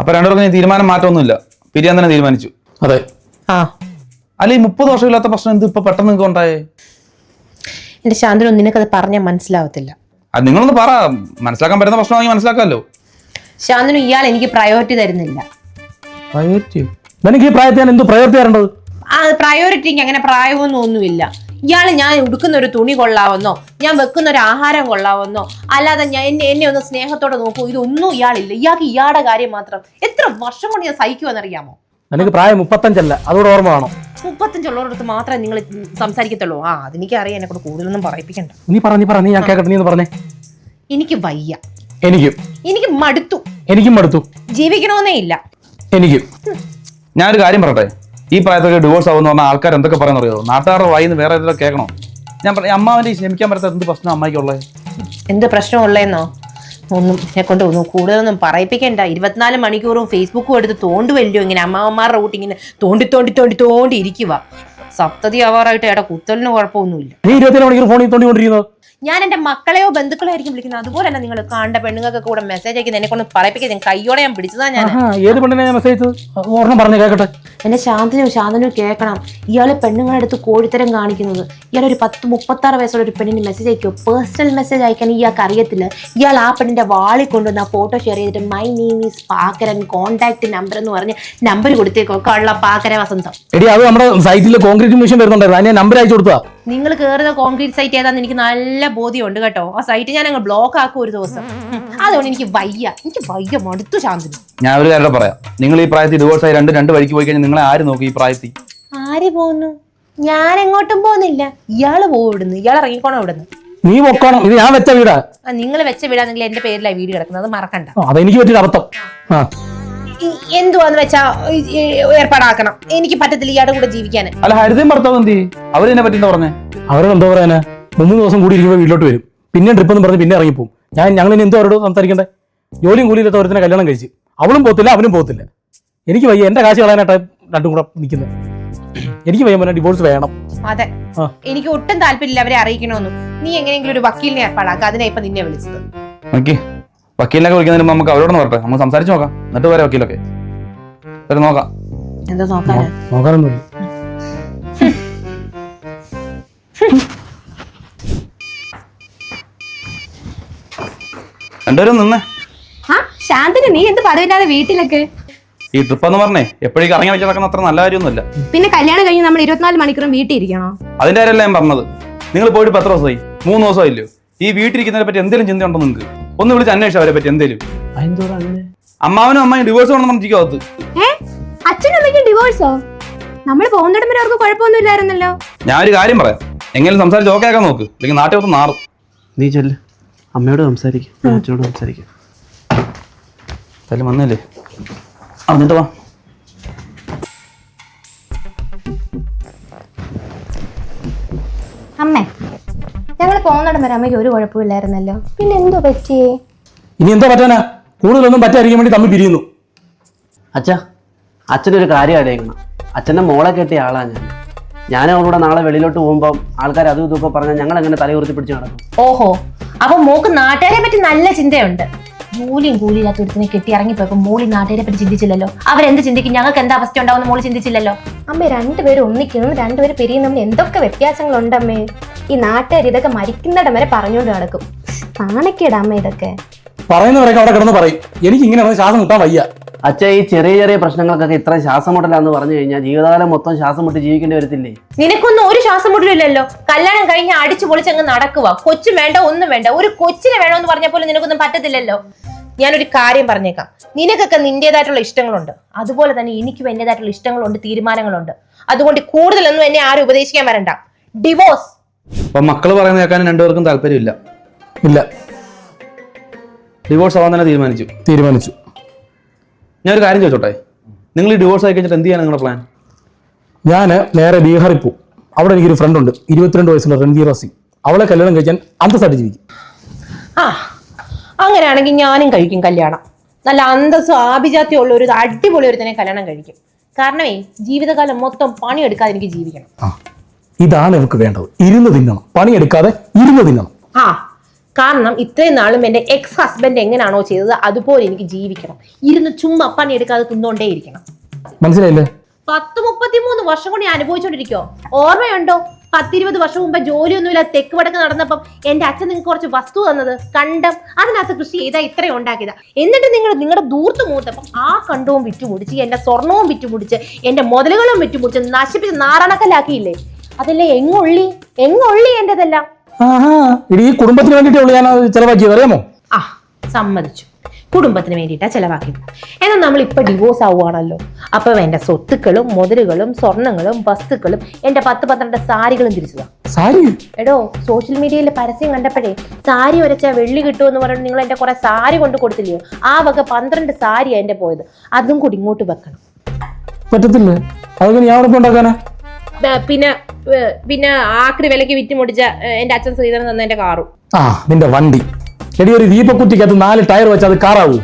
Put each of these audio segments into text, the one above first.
അപ്പൊ രണ്ടുപേർക്കും തീരുമാനം മാറ്റമൊന്നുമില്ല. പിരിയാൻ തന്നെ തീരുമാനിച്ചു. അതെ. ആ. അല്ല ഈ മുപ്പത് വർഷമില്ലാത്ത പ്രശ്നം എന്ത് ഇപ്പൊ പെട്ടെന്ന് നിങ്ങൾക്ക് ഉണ്ടായേ? എന്റെ ശാന്തനു നിനക്കത് പറഞ്ഞാൽ മനസ്സിലാവത്തില്ല. അത് നിങ്ങളൊന്ന് പറ. മനസ്സിലാക്കാൻ പറ്റുന്ന പ്രശ്നമാണെങ്കിൽ മനസ്സിലാക്കാമല്ലോ. ശാന്തനു ഇയാൾ എനിക്ക് പ്രയോറിറ്റി തരുന്നില്ല. പ്രയോറിറ്റി നിനക്ക് ഈ പ്രായത്തിൽ ഞാൻ എന്ത് പ്രയോറിറ്റി തരേണ്ടത്? ആ പ്രയോറിറ്റിക്ക് അങ്ങനെ പ്രായമൊന്നും ഒന്നുമില്ല. ഇയാൾ ഞാൻ ഉടുക്കുന്ന ഒരു തുണി കൊള്ളാവെന്നോ? ഞാൻ വെക്കുന്ന ഒരു ആഹാരം കൊള്ളാവെന്നോ? അല്ലാതെ ഞാൻ എന്നെ എന്നെ ഒന്ന് സ്നേഹത്തോടെ നോക്കൂ. ഇതൊന്നും ഇയാളില്ല. ഇയാൾക്ക് ഇയാളുടെ കാര്യം മാത്രം. എത്ര വർഷം കൊണ്ട് ഞാൻ സഹിക്കുമെന്നറിയാമോ എനിക്ക് പ്രായം മുപ്പത്തഞ്ചല്ല. അതോട് ഓർമ്മ വേണം. മുപ്പത്തഞ്ചുള്ളവരടുത്ത് മാത്രമേ നിങ്ങൾ സംസാരിക്കത്തുള്ളൂ. ആ അതെനിക്ക് അറിയാം എന്നെ കൂടെ കൂടുതലൊന്നും പറയിപ്പിക്കണ്ട. നീ പറ നീ പറ നീ ഞാൻ കേക്കട്ടെ നീ ഒന്ന് പറഞ്ഞേ. എനിക്ക് വയ്യ. എനിക്കും. എനിക്ക് മടുത്തു. എനിക്കും മടുത്തു. ജീവിക്കണമെന്നേ ഇല്ല. എനിക്കും. ഞാനൊരു കാര്യം പറയട്ടെ? ഈ പ്രായത്തൊക്കെ ഡിവോഴ്സ് ആവുമെന്ന് പറഞ്ഞാൽ ആൾക്കാർ എന്തൊക്കെ പറയുന്ന അറിയോ നാട്ടുകാരുടെ വായിന്ന് വേറെ ഏതെങ്കിലും കേൾക്കണോ? ഞാൻ പറഞ്ഞു അമ്മാവന്റെ ക്ഷമിക്കാൻ പറ്റാത്ത എന്ത് പ്രശ്നം അമ്മയ്ക്കുള്ളത് എന്ത് പ്രശ്നം ഉള്ളതെന്നോ ഒന്നും എന്നെ കൊണ്ട് ഒന്നും കൂടുതലൊന്നും പറയിപ്പിക്കണ്ട. ഇരുപത്തിനാല് മണിക്കൂറും ഫേസ്ബുക്കും എടുത്ത് തോണ്ടുവല്ലോ ഇങ്ങനെ അമ്മാവന്മാരുടെ കൂട്ടി ഇങ്ങനെ തോണ്ടി തോണ്ടി തോണ്ടി തോണ്ടി ഇരിക്കുക സപ്തതി ആവാറായിട്ട് ഏട്ടാ കുത്തലിന് കുഴപ്പമൊന്നുമില്ല. നീ ഇരുപത്തിനാല് മണിക്കൂർ ഫോണിൽ തോണ്ടിക്കൊണ്ടിരിക്കുന്നത് ഞാൻ എന്റെ മക്കളെയോ ബന്ധുക്കളോ ആയിരിക്കും വിളിക്കുന്നത്. അതുപോലെ തന്നെ നിങ്ങൾ കണ്ട പെണ്ണുങ്ങൾക്ക് കൂടെ മെസ്സേജ് അയക്കുന്നത് എന്നെ കൊണ്ട് പറയിപ്പിക്കാൻ കയ്യോടെ ഞാൻ പിടിച്ചതാ ഞാൻ. ഏത് പെണ്ണിനെ ഞാൻ മെസ്സേജ് ഓർമ്മ പറഞ്ഞു കേക്കട്ടെ. എന്നെ ശാന്തനും ശാന്തനും കേൾക്കണം ഇയാൾ പെണ്ണുങ്ങളുടെ അടുത്ത് കോഴിത്തരം കാണിക്കുന്നത്. ഇയാൾ ഒരു പത്ത് മുപ്പത്താറ് വയസ്സുള്ള ഒരു പെണ്ണിന് മെസ്സേജ് അയക്കുമോ പേഴ്സണൽ മെസ്സേജ് അയക്കാൻ ഇയാൾക്ക് അറിയത്തില്ല. ഇയാൾ ആ പെണ്ണിന്റെ വാളി കൊണ്ടുവന്ന് ആ ഫോട്ടോ ഷെയർ ചെയ്തിട്ട് my name is Pakkaran contact number എന്ന് പറഞ്ഞ് നമ്പർ കൊടുത്തേക്കോ. കള്ള പാക്കര വസന്തം. എടി അത് നമ്മുടെ സൈറ്റിൽ കോൺക്രീറ്റ് മെഷീൻ വരുന്നുണ്ടായിരുന്നു അതിന് നമ്പർ അയച്ചു കൊടുത്താ നിങ്ങൾ കയറുന്ന കോൺക്രീറ്റ് സൈറ്റ് ഏതാന്ന് എനിക്ക് നല്ല ബോധ്യമുണ്ട് കേട്ടോ. ആ സൈറ്റ് ഞാൻ അങ്ങ് ബ്ലോക്ക് ആക്കും ഒരു ദിവസം. അതുകൊണ്ട് എനിക്ക് വയ്യ. എനിക്ക് വയ്യ മടുത്തു ശാന്തി ഞാൻ ഒരു കാര്യം പറയാം. നിങ്ങൾ ഈ പ്രായത്തിൽ ഡിവോഴ്സ് ആയി രണ്ട് രണ്ട് വഴിക്ക് പോയി കഴിഞ്ഞാൽ നിങ്ങളെ ആര് നോക്കി ഈ പ്രായത്തിൽ? ആര് പോകുന്നു ഞാൻ എങ്ങോട്ടും പോകുന്നില്ല ഇയാൾ പോകും ഇവിടുന്ന്. ഇയാൾ ഇറങ്ങിക്കോണം ഇവിടുന്ന്. നീ പൊക്കണം. ഇത് ഞാൻ വെച്ച വീടാ. നിങ്ങൾ വെച്ച വീടാണെങ്കിൽ എന്റെ പേരിലാണ് വീട് കിടക്കുന്നത്. അത് മറക്കണ്ട. അതെനിക്ക് പറ്റിയ അബദ്ധം. ആ. എന്തുവാന്ന് വെച്ചാ ഏർപ്പാടാക്കണം. എനിക്ക് പറ്റത്തില്ല ഇയാളുടെ കൂടെ ജീവിക്കാൻ. അല്ല ഹരിതയും ഭർത്താവ് എന്തി അവരെന്നെ പറ്റി എന്താ പറഞ്ഞേ? അവരോട് എന്താ പറയാനാ? മൂന്ന് ദിവസം കൂടി ഇരിക്കുമ്പോൾ വീട്ടിലോട്ട് വരും. പിന്നെ ട്രിപ്പ് എന്ന് പറഞ്ഞ് പിന്നെ ഇറങ്ങിപ്പോവും. ഞാൻ ഞങ്ങൾ ഇനി എന്തോ അവരോട് സംസാരിക്കണ്ടേ? ജോലിയും കൂലിയില്ലാത്ത ഒരുത്തിനെ കല്യാണം കഴിച്ച്. അവളും പോത്തില്ല അവനും പോത്തില്ല എനിക്ക് വയ്യ എന്റെ കാശ് കളയാനായിട്ട് രണ്ടും കൂടെ നിൽക്കുന്നത് എനിക്ക് വയ്യ ഡിവോഴ്സ് വേണം. അതെ. എനിക്ക് ഒട്ടും താല്പര്യമില്ല അവരെ അറിയിക്കണമെന്നും. നീ എങ്ങനെയെങ്കിലും ഒരു വക്കീലിനെ ഏർപ്പാടാക്കുക അതിനെ ഇപ്പൊ നിന്നെ വിളിച്ചത്. വക്കീലിനൊക്കെ വിളിക്കുന്നതിന് മുമ്പ് നമുക്ക് അവരോടൊന്ന് പറട്ടെ നമുക്ക് സംസാരിച്ചു നോക്കാം. എന്നിട്ട് വരെ വക്കീലൊക്കെ. എന്നിട്ട് നോക്കാം. എന്താ നോക്കാനാ? നോക്കാനൊന്നുമില്ല. രണ്ടുപേരും നിന്നേ. ആ ശാന്തന് നീ എന്ത് പദവില്ലാതെ വീട്ടിലൊക്കെ? ഈ ട്രിപ്പ് എന്ന് പറഞ്ഞേ എപ്പോഴും ഇറങ്ങി വെച്ച് നടക്കുന്ന അത്ര നല്ല കാര്യമൊന്നുമില്ല. പിന്നെ കല്യാണം കഴിഞ്ഞ് നമ്മൾ ഇരുപത്തിനാല് മണിക്കൂറും വീട്ടിൽ ഇരിക്കണോ? അതിന്റെ കാര്യമല്ല ഞാൻ പറഞ്ഞത്. നിങ്ങൾ പോയിട്ട് പത്ര എത്ര ദിവസമായി? മൂന്ന് ദിവസമായില്ലോ? ഈ വീട്ടിലിരിക്കുന്നതിനെ പറ്റി എന്തെങ്കിലും ചിന്തയുണ്ടോ നിങ്ങൾക്ക്? ഒന്ന് വിളിച്ച് അന്വേഷിച്ചു അവരെ പറ്റി എന്തേലും. അമ്മാവനും അമ്മയും ഡിവോഴ്സ് വേണം പറഞ്ഞിരിക്കും അച്ഛനും അമ്മയ്ക്കും ഡിവോഴ്സോ നമ്മൾ പോകുന്നിടം വരെ അവർക്ക് കുഴപ്പമൊന്നും ഇല്ലായിരുന്നല്ലോ. ഞാൻ ഒരു കാര്യം പറയാം. എങ്ങനെ സംസാരിച്ച് ഓക്കെ ആക്കാൻ നോക്ക്. അല്ലെങ്കിൽ നാട്ടിൽ ഒന്ന് നാറും. നീ ചെല്ല്. അമ്മയോട് സംസാരിക്കും. അച്ഛനോട് സംസാരിക്കും. വന്നല്ലേ? ആ എന്നിട്ട് വാ. പോകുന്നിടം വരെ അമ്മയ്ക്ക് ഒരു കുഴപ്പമില്ലായിരുന്നല്ലോ. പിന്നെ എന്തോ പറ്റിയേ? ഇനി എന്തോ പറ്റാനാ? കൂടുതലൊന്നും പറ്റാതിരിക്കാൻ വേണ്ടി തമ്മിൽ പിരിയുന്നു. അച്ഛാ അച്ഛനൊരു കാര്യം അറിയിക്കണം. അച്ഛന്റെ മോളെ കെട്ടിയ ആളാണ് ഞാൻ. ഞാൻ അവളൂടെ നാളെ വെളിയിലോട്ട് പോകുമ്പോൾ ആൾക്കാർ അതും ഇതൊക്കെ പറഞ്ഞാൽ ഞങ്ങൾ എങ്ങനെ തലയുറുത്തി പിടിച്ച് നടക്കും? ഓഹോ അപ്പൊ മോക്ക് നാട്ടുകാരെ പറ്റി നല്ല ചിന്തയുണ്ട്. മൂലിയും കൂലിയില്ലാത്ത ഒരുത്തിനെ കെട്ടി ഇറങ്ങിപ്പോയപ്പോ മോളി നാട്ടുകാരെ പറ്റി ചിന്തിച്ചില്ലല്ലോ. അവരെന്ത് ചിന്തിക്കും? ഞങ്ങൾക്ക് എന്താ അവസ്ഥ ഉണ്ടാവുന്ന മോളി ചിന്തിച്ചില്ലല്ലോ. അമ്മ രണ്ടുപേരും ഒന്നിക്കുന്നു രണ്ടുപേരും പിരിയും തമ്മിൽ എന്തൊക്കെ വ്യത്യാസങ്ങളുണ്ട് അമ്മേ? ഈ നാട്ടുകാർ ഇതൊക്കെ മരിക്കുന്നിടം വരെ പറഞ്ഞുകൊണ്ട് നടക്കും. നാണക്കേടാ അമ്മ ഇതൊക്കെ. പറയുന്നവരൊക്കെ അവിടെ കിടന്ന് പറയും. എനിക്ക് ഇങ്ങനെ ശ്വാസം മുട്ടാൻ വയ്യ. അച്ഛ ഈ ചെറിയ ചെറിയ പ്രശ്നങ്ങൾക്കൊക്കെ ഇത്ര ശ്വാസം മുട്ടലാന്ന് പറഞ്ഞു കഴിഞ്ഞാൽ ജീവിതകാലം മൊത്തം ശ്വാസം മുട്ടി ജീവിക്കേണ്ടി വരത്തില്ലേ? നിനക്കൊന്നും ഒരു ശ്വാസം മുട്ടില്ലല്ലോ കല്യാണം കഴിഞ്ഞ് അടിച്ചു പൊളിച്ചങ്ങ് നടക്കുക കൊച്ചു വേണ്ട ഒന്നും വേണ്ട. ഒരു കൊച്ചിനെ വേണമെന്ന് പറഞ്ഞ പോലും നിനക്കൊന്നും പറ്റത്തില്ലല്ലോ. ഞാനൊരു കാര്യം പറഞ്ഞേക്കാം. നിനക്കൊക്കെ നിന്റേതായിട്ടുള്ള ഇഷ്ടങ്ങളുണ്ട്. അതുപോലെ തന്നെ എനിക്കും എന്റേതായിട്ടുള്ള ഇഷ്ടങ്ങളുണ്ട് തീരുമാനങ്ങളുണ്ട്. അതുകൊണ്ട് കൂടുതലൊന്നും എന്നെ ആരും ഉപദേശിക്കാൻ വരണ്ട. ഡിവോഴ്സ് അപ്പൊ മക്കൾ പറയുന്ന കേൾക്കാനും രണ്ടുപേർക്കും താല്പര്യമില്ല. ഇല്ല. ഡിവോഴ്സ് ആവാൻ തന്നെ തീരുമാനിച്ചു. തീരുമാനിച്ചു. ഞാനൊരു ഒരു കാര്യം ചോദിച്ചോട്ടെ? നിങ്ങൾ ഈ ഡിവോഴ്സ് ആയി കഴിഞ്ഞിട്ട് എന്ത് ചെയ്യാൻ നിങ്ങളുടെ പ്ലാൻ ഞാൻ നേരെ ബീഹാറിൽ പോകും അവിടെ എനിക്കൊരു ഫ്രണ്ട് ഉണ്ട്. ഇരുപത്തിരണ്ട് വയസ്സുള്ള രൺവീർ സിംഗ് അവളെ കല്യാണം കഴിക്കാൻ അന്തസ്സായിട്ട് ജീവിക്കും ആ അങ്ങനെയാണെങ്കിൽ ഞാനും കഴിക്കും കല്യാണം. നല്ല അന്തസ്സും ആഭിജാത്യം ഉള്ള ഒരു അടിപൊളി ഒരുത്തനെ കല്യാണം കഴിക്കും. കാരണമേ ജീവിതകാലം മൊത്തം പണിയെടുക്കാതെ എനിക്ക് ജീവിക്കണം. ആ. ഇതാണ് ഇവർക്ക് വേണ്ടത്. ഇരുന്ന് തിന്നണം. പണിയെടുക്കാതെ ഇരുന്ന് തിന്നണം. ആ കാരണം ഇത്രയും നാളും എന്റെ എക്സ് ഹസ്ബൻഡ് എങ്ങനെയാണോ ചെയ്തത് അതുപോലെ എനിക്ക് ജീവിക്കണം. ഇരുന്ന് ചുമ്മാ പണിയെടുക്കാതെ തിന്നോണ്ടേ ഇരിക്കണം മനസ്സിലായില്ലേ? പത്ത് മുപ്പത്തിമൂന്ന് വർഷം കൊണ്ട് ഞാൻ അനുഭവിച്ചോണ്ടിരിക്കോ ഓർമ്മയുണ്ടോ? പത്തിരുപത് വർഷം മുമ്പ് ജോലിയൊന്നുമില്ല തെക്ക് വടക്ക് നടന്നപ്പം എന്റെ അച്ഛൻ നിങ്ങൾക്ക് കുറച്ച് വസ്തു തന്നത് കണ്ടം അതിനകത്ത് കൃഷി ചെയ്താ ഇത്രയും ഉണ്ടാക്കിയതാ. എന്നിട്ട് നിങ്ങൾ നിങ്ങളുടെ ദൂർത്ത് മൂത്തപ്പം ആ കണ്ടവും വിറ്റുമുടിച്ച് എന്റെ സ്വർണവും വിറ്റുമുടിച്ച് എന്റെ മുതലുകളും വിറ്റുമുടിച്ച് നശിപ്പിച്ച് നാരണക്കല്ലാക്കിയില്ലേ അതല്ലേ എങ്ങുള്ളി? എങ്ങുള്ളി എന്റെതെല്ലാം? ഈ കുടുംബത്തിന് വേണ്ടിയിട്ടേ ഉള്ളൂ ഞാൻ ചെലവാക്കിയത് അറിയാമോ? ആ സമ്മതിച്ചു. കുടുംബത്തിന് വേണ്ടിയിട്ടാ ചെലവാക്കിയത്. എന്നാൽ നമ്മൾ ഇപ്പൊ ഡിവോഴ്സ് ആവുകയാണല്ലോ അപ്പൊ എന്റെ സ്വത്തുക്കളും മുതലുകളും സ്വർണങ്ങളും വസ്തുക്കളും എന്റെ പത്ത് പന്ത്രണ്ട് സാരികളും തിരിച്ചതാ. സാരി? എടോ സോഷ്യൽ മീഡിയയിൽ പരസ്യം കണ്ടപ്പോഴേ സാരി ഒരച്ച വെള്ളി കിട്ടുമെന്ന് പറഞ്ഞു നിങ്ങൾ എന്റെ കുറെ സാരി കൊണ്ട് കൊടുത്തില്ലയോ? ആ വക പന്ത്രണ്ട് സാരിയാ എന്റെ പോയത്. അതും കൂടി ഇങ്ങോട്ട് വെക്കണം. പറ്റത്തില്ലേ? അതൊക്കെ ഞാൻ ഉണ്ടാക്കാനാ? പിന്നെ പിന്നെ ആക്രി വിലക്ക് വിറ്റ് മുടിച്ച എന്റെ അച്ഛൻ ശ്രീധരൻ തന്ന എന്റെ കാറും. ആ നിന്റെ വണ്ടി. എടി ഒരു ദീപക്കുറ്റിക്കകത്ത് നാല് ടയർ വെച്ച് അത് കാറാവൂ.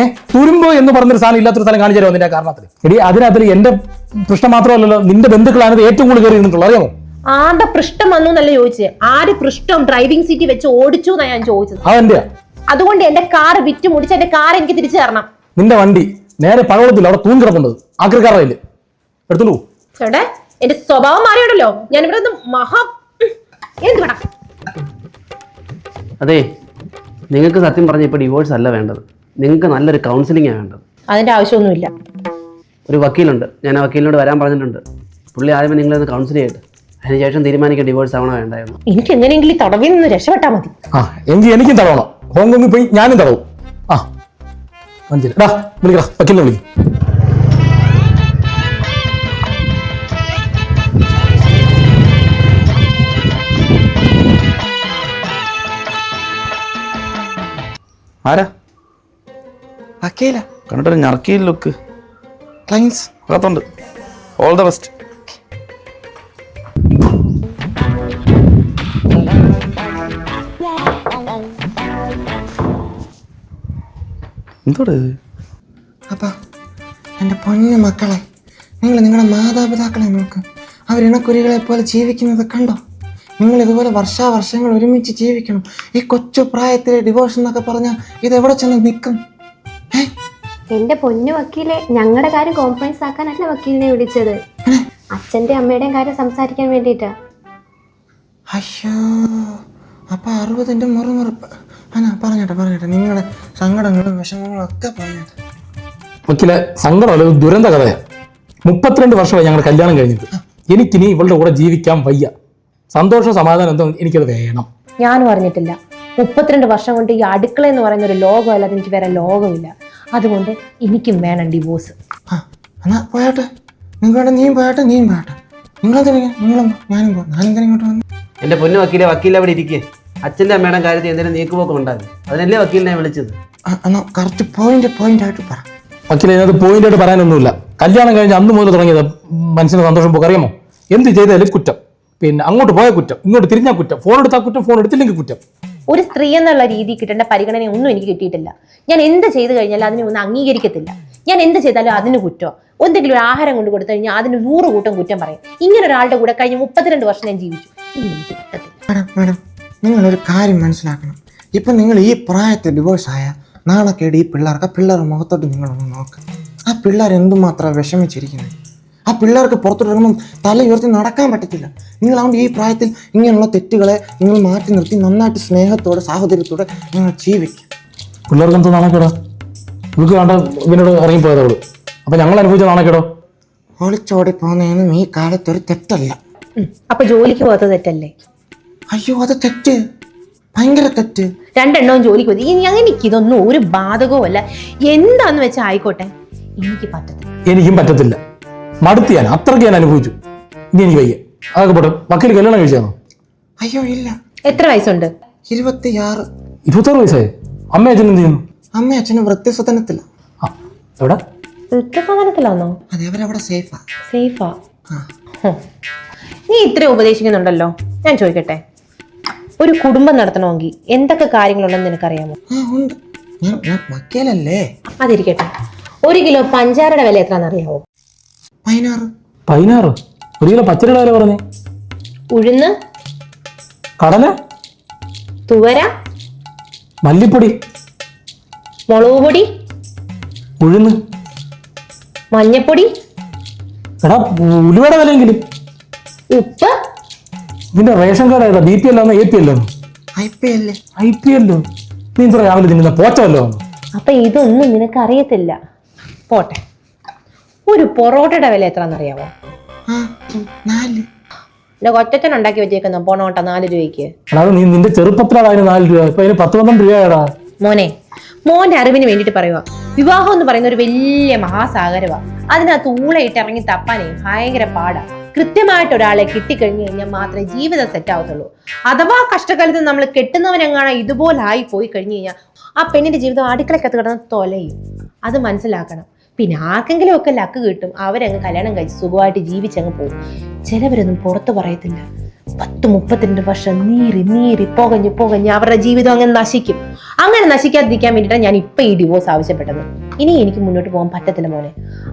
ഏ തുരുമ്പ് എന്ന് പറഞ്ഞൊരു സാധനം ഇല്ലാത്തൊരു സ്ഥലം കാണിച്ചു തരുമോ നിന്റെ കാരണത്തിൽ എടി അതിനകത്തിൽ എന്റെ പ്രശ്നം മാത്രമല്ലല്ലോ നിന്റെ ബന്ധുക്കളാണ് ഏറ്റവും കൂടുതൽ കയറി ഇരുന്നിട്ടുള്ളത് അറിയാമോ? ആരുടെ പൃഷ്ഠം വന്നു എന്നല്ല ചോദിച്ചത്. ആര് പൃഷ്ഠം ഡ്രൈവിംഗ് സീറ്റ് വെച്ച് ഓടിച്ചു എന്നാ ഞാൻ ചോദിച്ചത്. അതെന്റെ അതുകൊണ്ട് എന്റെ കാർ വിറ്റ് മുടിച്ച് എന്റെ കാർ എനിക്ക് തിരിച്ചു തരണം. നിന്റെ വണ്ടി നേരെ പഴവളത്തിൽ അവിടെ തൂങ്ങി കിടപ്പുണ്ട് ആക്രിക്കാറയിൽ എടുത്തോളൂ. ചേട്ടെ എന്റെ സ്വഭാവം മാറിയുണ്ടല്ലോ. ഞാൻ ഇവിടെ മഹാ എന്ത് വേണം? അതെ നിങ്ങൾക്ക് സത്യം പറഞ്ഞ ഇപ്പോൾ ഡിവോഴ്സ് അല്ല വേണ്ടത്. നിങ്ങൾക്ക് നല്ലൊരു കൗൺസിലിംഗ് ആണ് വേണ്ടത്. അതിന്റെ ആവശ്യമൊന്നുമില്ല. ഒരു വക്കീലുണ്ട്. ഞാൻ ആ വക്കീലിനോട് വരാൻ പറഞ്ഞിട്ടുണ്ട്. പുള്ളി ആദ്യമേ നിങ്ങളെ കൗൺസിൽ ചെയ്യട്ടെ. അതിനുശേഷം തീരുമാനിക്കുക ഡിവോഴ്സ് ആവണോ വേണ്ടായിരുന്നു എനിക്ക് എങ്ങനെയെങ്കിലും ഈ തടവിൽ നിന്ന് രക്ഷപ്പെട്ടാ മതി. ആ എങ്കിൽ എനിക്കും തടവണം. ഹോങ്കോങ്ങിൽ പോയി ഞാനും തടവും. ആ മഞ്ചേരി വിളിക്കടാ വക്കീലിനെ വിളിക്കും. ആരാ? വക്കീല കണ്ടിട്ട് ഞറക്കിയില്ല ലുക്ക് ക്ലൈൻസ് അകത്തുണ്ട്. ഓൾ ദ ബെസ്റ്റ് എന്തോടെ അപ്പാ എന്റെ പൊന്നു മക്കളെ നിങ്ങൾ നിങ്ങളുടെ മാതാപിതാക്കളെ നോക്ക്. അവരിണക്കുരികളെ പോലെ ജീവിക്കുന്നത് കണ്ടോ? നിങ്ങൾ ഇതുപോലെ വർഷാവർഷങ്ങൾ ഒരുമിച്ച് ജീവിക്കണം. ഈ കൊച്ചു പ്രായത്തിലെ ഡിവോഴ്സ് എന്നൊക്കെ പറഞ്ഞാൽ ഇത് എവിടെ ചെന്ന് നിൽക്കും? ഏ? എന്റെ പൊന്നു വക്കീലെ ഞങ്ങളുടെ കാര്യം കോംപ്രമൈസ് ആക്കാനല്ല വക്കീലിനെ വിളിച്ചത്. അച്ഛന്റെ അമ്മയുടെയും കാര്യം സംസാരിക്കാൻ വേണ്ടിട്ടാ അയ്യോ അപ്പൊ അറുപതിന്റെ മുറുമുറുപ്പ്. അനാ പറഞ്ഞോട്ടെ പറഞ്ഞോട്ടെ. നിങ്ങളുടെ സങ്കടങ്ങളും വിഷമങ്ങളും ഒക്കെ പറഞ്ഞോട്ടെ. വക്കീലെ സങ്കടമല്ല ദുരന്ത കഥയാ. മുപ്പത്തിരണ്ട് വർഷമായി ഞങ്ങളുടെ കല്യാണം കഴിഞ്ഞത് എനിക്കിനി ഇവളുടെ കൂടെ ജീവിക്കാൻ വയ്യ. സന്തോഷം സമാധാനം എന്തോ എനിക്കത് വേണം. ഞാനും അറിഞ്ഞിട്ടില്ല. മുപ്പത്തിരണ്ട് വർഷം കൊണ്ട് ഈ അടുക്കള എന്ന് പറയുന്ന ഒരു ലോകമല്ല എനിക്ക് വേറെ ലോകമില്ല. അതുകൊണ്ട് എനിക്കും വേണം ഡിവോഴ്സ് എന്നാ പോയാട്ടെ. നിങ്ങൾക്ക് വേണ്ട നീയും പോയാട്ടെ നീയും പോയാട്ടെ. നിങ്ങളെന്തിനാ നിങ്ങളും ഞാനും പോകും ഞാനെന്തിനാ ഇങ്ങോട്ട് വന്നു? എന്റെ പൊന്നു വക്കീലെ വക്കീൽ അവിടെ ഇരിക്കുക അച്ഛന്റെ അമ്മയുടെ കാര്യത്തിൽ എന്തെങ്കിലും നീക്കുപോക്കം ഉണ്ടാകും അതിനല്ലേ വക്കീലിനെ വിളിച്ചത്. ആ, എന്നാ കറക്റ്റ് പോയിന്റ് പോയിന്റ് ആയിട്ട് പറ. വക്കീലെ ഇതിനകത്ത് പോയിന്റ് ആയിട്ട് പറയാനൊന്നുമില്ല. കല്യാണം കഴിഞ്ഞ് അന്ന് മുതൽ തുടങ്ങിയത് മനസ്സിന് സന്തോഷം പോകറിയാമോ എന്ത് ചെയ്താലും കുറ്റം. പിന്നെ അങ്ങോട്ട് പോയ കുറ്റം ഇങ്ങോട്ട് തിരിഞ്ഞ കുറ്റം ഫോൺ എടുത്താൽ കുറ്റം ഫോൺ എടുത്തില്ലെങ്കിൽ കുറ്റം. ഒരു സ്ത്രീ എന്നുള്ള രീതി കിട്ടേണ്ട പരിഗണന ഒന്നും എനിക്ക് കിട്ടിയിട്ടില്ല. ഞാൻ എന്ത് ചെയ്തു കഴിഞ്ഞാലും അതിനെ ഒന്നും അംഗീകരിക്കത്തില്ല. ഞാൻ എന്ത് ചെയ്താലും അതിന് കുറ്റം. എന്തെങ്കിലും ഒരു ആഹാരം കൊണ്ട് കൊടുത്തു കഴിഞ്ഞാൽ അതിന് നൂറ് കൂട്ടം കുറ്റം പറയും. ഇങ്ങനെ ഒരാളുടെ കൂടെ കഴിഞ്ഞ മുപ്പത്തിരണ്ട് വർഷം ഞാൻ ജീവിച്ചു. നിങ്ങൾ എനിക്ക് പറ്റത്തില്ല. മാഡം മാഡം നിങ്ങളൊരു കാര്യം മനസ്സിലാക്കണം. ഇപ്പം നിങ്ങൾ ഈ പ്രായത്തിൽ ഡിവോഴ്സ് ആയ നാളെക്കേട് ഈ പിള്ളേർക്ക് ആ പിള്ളേരുടെ മുഖത്തോട്ട് നിങ്ങളൊന്ന് നോക്ക്. ആ പിള്ളേർ എന്തുമാത്രം വിഷമിച്ചിരിക്കുന്നത് ആ പിള്ളേർക്ക് പുറത്തോട്ടിറങ്ങുമ്പം തല ഉയർത്തി നടക്കാൻ പറ്റത്തില്ല. നിങ്ങളാവുമ്പോൾ ഈ പ്രായത്തിൽ ഇങ്ങനെയുള്ള തെറ്റുകളെ നിങ്ങൾ മാറ്റി നിർത്തി നന്നായിട്ട് സ്നേഹത്തോടെ സാഹോദര്യത്തോടെ നിങ്ങൾ ജീവിക്കും. പിള്ളേർക്ക് എന്താ നാണക്കേടാ? ഇവർക്ക് വേണ്ട ഇവനോട് ഇറങ്ങിപ്പോയത് അവൾ. അപ്പൊ ഞങ്ങൾ അനുഭവിച്ച നാണക്കേടോ? ഒളിച്ചോടി പോകുന്നതിനും ഈ കാലത്തൊരു തെറ്റല്ല. അപ്പൊ ജോലിക്ക് പോകാത്ത തെറ്റല്ലേ? അയ്യോ അത് തെറ്റ്. ഭയങ്കര തെറ്റ്. രണ്ടെണ്ണവും ജോലിക്ക് പോയി. ഇനി എനിക്ക് ഇതൊന്നും ഒരു ബാധകവും അല്ല എന്താന്ന് വെച്ചാൽ ആയിക്കോട്ടെ. എനിക്ക് പറ്റത്തില്ല. എനിക്കും പറ്റത്തില്ല. മടുത്ത് ഞാൻ അത്രയ്ക്ക് ഞാൻ അനുഭവിച്ചു. ഇനി എനിക്ക് വയ്യ. അതൊക്കെ പോട്ടെ. വക്കീൽ കല്യാണം കഴിച്ചാണോ അയ്യോ ഇല്ല. എത്ര വയസ്സുണ്ട്? ഇരുപത്തിയാറ്. ഇരുപത്താറ് വയസ്സായി? അമ്മ അച്ഛൻ എന്ത് ചെയ്യുന്നു? അമ്മ അച്ഛനും എവിടെ? അതെ അവരവിടെ സേഫാ. സേഫാ? നീ ഇത്ര ഉപദേശിക്കുന്നുണ്ടല്ലോ? ഞാൻ ചോദിക്കട്ടെ. ഒരു കുടുംബം നടത്തണമെങ്കിൽ എന്തൊക്കെ കാര്യങ്ങളുണ്ടെന്ന് നിനക്കറിയാമോ? വക്കീലല്ലേ? അതിരിക്കട്ടെ. ഒരു കിലോ പഞ്ചാരയുടെ വില എത്രയാണെന്ന് അറിയാമോ പതിനാറ് പതിനാറ് ഒരു കിലോ പച്ചരിയുടെ വില പറഞ്ഞേ. ഉഴുന്ന് കടല തുവര മല്ലിപ്പൊടി മുളക് പൊടി ഉഴുന്ന്. മഞ്ഞപ്പൊടി എടാ ഉലുവയുടെ വിലയെങ്കിലും. ഉപ്പ്. ഇതിന്റെ റേഷൻ കാർഡ് ഏതാ? ബി പി എല്ലാന്നോ എ പി എല്ലാന്നോ ഐ പി എല്ലേ ഐ പി എല്ലോ നീ ഇത്ര രാവിലെ തിന്നുന്ന പോറ്റല്ലോ അപ്പൊ ഇതൊന്നും നിനക്ക് അറിയത്തില്ല പോട്ടെ. ഒരു പൊറോട്ടയുടെ വില എത്രയാണെന്നറിയാമോ നാല്. എന്റെ കൊച്ചച്ഛൻ ഉണ്ടാക്കി വെച്ചേക്കുന്ന പൊറോട്ട നാല് രൂപയ്ക്ക്? എടാ നീ നിന്റെ ചെറുപ്പത്തിലാണ് അതിന് നാല് രൂപ. ഇപ്പൊ അതിന് പത്ത് പന്ത്രണ്ട് രൂപയാടാ മോനെ മോന്റെ അറിവിന് വേണ്ടിയിട്ട് പറയുക വിവാഹം എന്ന് പറയുന്ന ഒരു വലിയ മഹാസാഗരവാ. അതിനകത്ത് ഊളയിട്ട് ഇറങ്ങി തപ്പാനേ ഭയങ്കര പാടാ. കൃത്യമായിട്ട് ഒരാളെ കിട്ടിക്കഴിഞ്ഞു കഴിഞ്ഞാൽ മാത്രമേ ജീവിതം സെറ്റ് ആവത്തുള്ളൂ. അഥവാ കഷ്ടകാലത്ത് നമ്മൾ കെട്ടുന്നവനെങ്ങാണോ ഇതുപോലെ ആയി പോയി കഴിഞ്ഞു കഴിഞ്ഞാൽ ആ പെണ്ണിന്റെ ജീവിതം അടുക്കളക്കകത്ത് കിടന്ന് തൊലയും. അത് മനസ്സിലാക്കണം. പിന്നെ ആർക്കെങ്കിലും ഒക്കെ ലക്ക് കിട്ടും. അവരങ്ങ് കല്യാണം കഴിച്ച് സുഖമായിട്ട് ജീവിച്ചങ്ങ് പോകും. ചിലവരൊന്നും പുറത്ത് പറയത്തില്ല. പത്ത് മുപ്പത്തിരണ്ട് വർഷം നീറി നീറി പുകഞ്ഞ് പുകഞ്ഞ് അവരുടെ ജീവിതം അങ്ങനെ നശിക്കും. അങ്ങനെ നശിക്കാതിരിക്കാൻ വേണ്ടിയിട്ടാണ് ഞാൻ ഇപ്പൊ ഈ ഡിവോഴ്സ് ആവശ്യപ്പെട്ടത്. ഇനി എനിക്ക് മുന്നോട്ട് പോകാൻ പറ്റത്തില്ല മോനെ.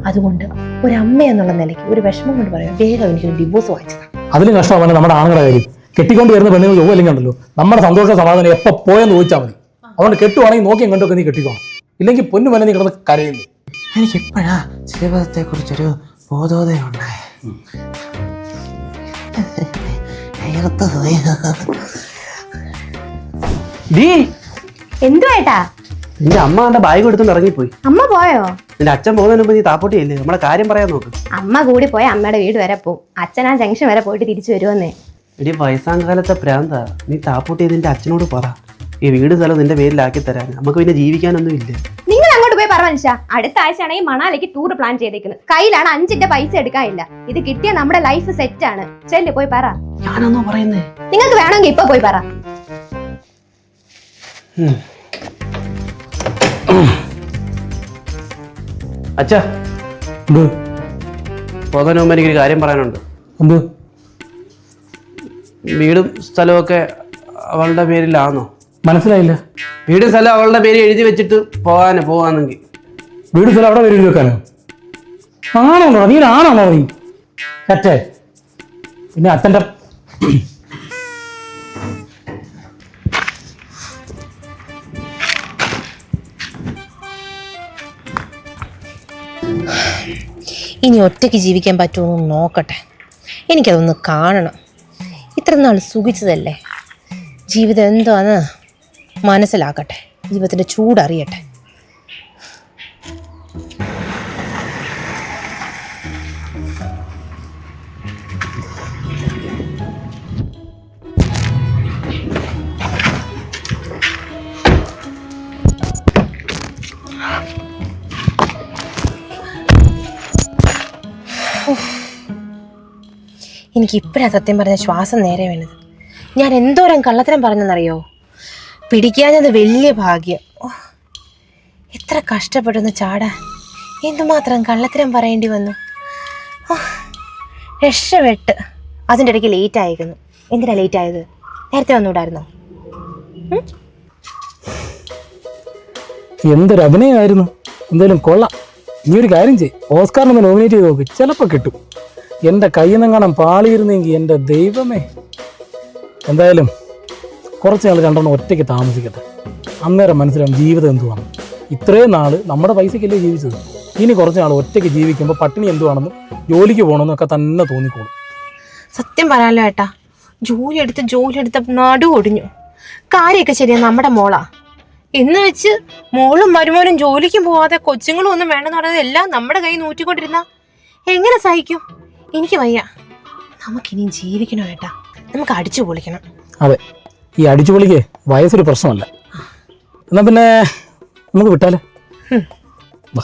അതുകൊണ്ട് ഒരു അമ്മ എന്നുള്ള നിലയ്ക്ക് ഒരു വിഷമം കൊണ്ട് പറയാം. വേഗം എനിക്ക് ഡിവോഴ്സ് വാങ്ങിച്ചതാ. അതിലും കഷ്ടമാണ് നമ്മുടെ ആണുങ്ങളുടെ കാര്യം. കെട്ടിക്കൊണ്ട് വരുന്ന പെണ്ണുങ്ങൾ ജോലില്ലെങ്കിൽ ഉണ്ടല്ലോ നമ്മുടെ സന്തോഷ സമാധാനം എപ്പോ പോയെന്ന് ചോദിച്ചാൽ മതി. അതുകൊണ്ട് കെട്ടുവാണെങ്കിൽ നോക്കിയും കണ്ടൊക്കെ നീ കെട്ടിക്കോ. ഇല്ലെങ്കിൽ പൊന്നു വന്നെ നീ കിടന്ന് കരയുന്നു. എനിക്ക് ഇപ്പോഴാ ജീവിതത്തെ കുറിച്ചൊരു ബോധോദയം ഉണ്ടായ ഡീ നിന്റെ അമ്മ കണ്ട ബാഗ് എടുത്തോണ്ട് ഇറങ്ങിപ്പോയി. അമ്മ പോയോ? നിന്റെ അച്ഛൻ പോകുന്നതിന് മുമ്പ് നീ താപ്പോട്ടിയല്ലേ നമ്മളെ കാര്യം പറയാൻ നോക്ക്. അമ്മ കൂടി പോയ അമ്മയുടെ വീട് വരെ പോകും അച്ഛൻ ആ ജംഗ്ഷൻ വരെ പോയിട്ട് തിരിച്ചു വരുമെന്നേ. എടി വയസ്സാം കാലത്തെ പ്രാന്ത. നീ താപ്പോട്ടി നിന്റെ അച്ഛനോട് പറ. ഈ വീട് സ്ഥലം നിന്റെ പേരിലാക്കി തരാൻ. നമുക്ക് പിന്നെ ജീവിക്കാനൊന്നും ഇല്ല. പറ മനുഷ്യ അടുത്ത ഈ മണാലിക്ക് ടൂർ പ്ലാൻ ചെയ്തേക്കുന്നത് കയ്യിലാണ് അഞ്ചിന്റെ പൈസ എടുക്കാനില്ല ഇത് കിട്ടിയ നമ്മുടെ ലൈഫ് സെറ്റ് ആണ്. ചെല്ലു പോയി പറ. ഞാനാന്നോ പറയുന്നേ? നിങ്ങൾക്ക് വേണമെങ്കിൽ ഇപ്പൊ പോയി പറ. അച്ഛാ. പോകുന്നതിന് മുമ്പ് എനിക്കൊരു കാര്യം പറയാനുണ്ട്. എന്ത്? വീടും ഒക്കെ അവളുടെ പേരിലാണോ മനസ്സിലായില്ല. വീടും സ്ഥലം അവളുടെ പേര് എഴുതി വെച്ചിട്ട് പോകാനോ പോവാന്നെങ്കിൽ വീട് സ്ഥലം അവിടെ വരും വെക്കാനോ? ആണോ നീ ആണോ നീ? കറ്റേ പിന്നെ അച്ഛന്റെ ഇനി ഒറ്റയ്ക്ക് ജീവിക്കാൻ പറ്റുമോ എന്ന് നോക്കട്ടെ. എനിക്കതൊന്ന് കാണണം. ഇത്ര നാൾ സുഖിച്ചതല്ലേ? ജീവിതം എന്താണെന്ന് മനസ്സിലാക്കട്ടെ. ജീവിതത്തിന്റെ ചൂടറിയട്ടെ. എനിക്ക് ഇപ്പോഴാണ് സത്യം പറഞ്ഞ ശ്വാസം നേരെ വേണത്. ഞാൻ എന്തോരം കള്ളത്തരം പറഞ്ഞെന്നറിയോ? പിടിക്കാഞ്ഞത് വലിയ ഭാഗ്യം. എത്ര കഷ്ടപ്പെടുന്നു ചാടാൻ എന്തുമാത്രം കള്ളത്തരം പറയേണ്ടി വന്നു. ഓ, രക്ഷപ്പെട്ട് അതിന്റെ ഇടയ്ക്ക് ലേറ്റ് ആയിരുന്നു എന്തിനാ ലേറ്റ് ആയത്? നേരത്തെ വന്നുകൂടായിരുന്നോ? എന്തൊരു അഭിനയമായിരുന്നു. എന്തായാലും കൊള്ളാം. നീ ഒരു കാര്യം ചെയ് ഓസ്കാറിനൊന്ന് നോമിനേറ്റ് ചെയ്ത് നോക്ക്. ചിലപ്പോൾ കിട്ടും. എന്റെ കയ്യിൽ നിന്നെങ്ങാനും പാളിയിരുന്നെങ്കിൽ എന്റെ ദൈവമേ. എന്തായാലും കുറച്ച് നാൾ രണ്ടെണ്ണം ഒറ്റയ്ക്ക് താമസിക്കട്ടെ. അന്നേരം മനസ്സിലാവും ജീവിതം എന്തുവാണ് ഇത്രയും നാൾ നമ്മുടെ പൈസയ്ക്കല്ലേ ജീവിച്ചത്. ഇനി കുറച്ച് നാൾ ഒറ്റയ്ക്ക് ജീവിക്കുമ്പോൾ പട്ടിണി എന്തുവാണെന്നും ജോലിക്ക് പോകണമെന്നൊക്കെ തന്നെ തോന്നിക്കോളും. സത്യം പറയാലോ ഏട്ടാ. ജോലി എടുത്ത് ജോലി എടുത്ത് നടു ഒടിഞ്ഞു കാര്യമൊക്കെ ശരിയാ നമ്മുടെ മോളാ. എന്ന് വെച്ച് മോളും മരുമോനും ജോലിക്കും പോവാതെ കൊച്ചുങ്ങളും ഒന്നും വേണമെന്ന് പറയുന്നത് എല്ലാം നമ്മുടെ കൈ നൂറ്റിക്കൊണ്ടിരുന്ന? എങ്ങനെ സഹിക്കും? എനിക്ക് വയ്യ. നമുക്കിനിയും ജീവിക്കണോ ഏട്ടാ. നമുക്ക് അടിച്ചു പൊളിക്കണം. അതെ. ഈ അടിച്ചു പൊളിക്ക് വയസ്സൊരു പ്രശ്നമല്ല. എന്നാ പിന്നെ നമുക്ക് വിട്ടാലേ? വാ.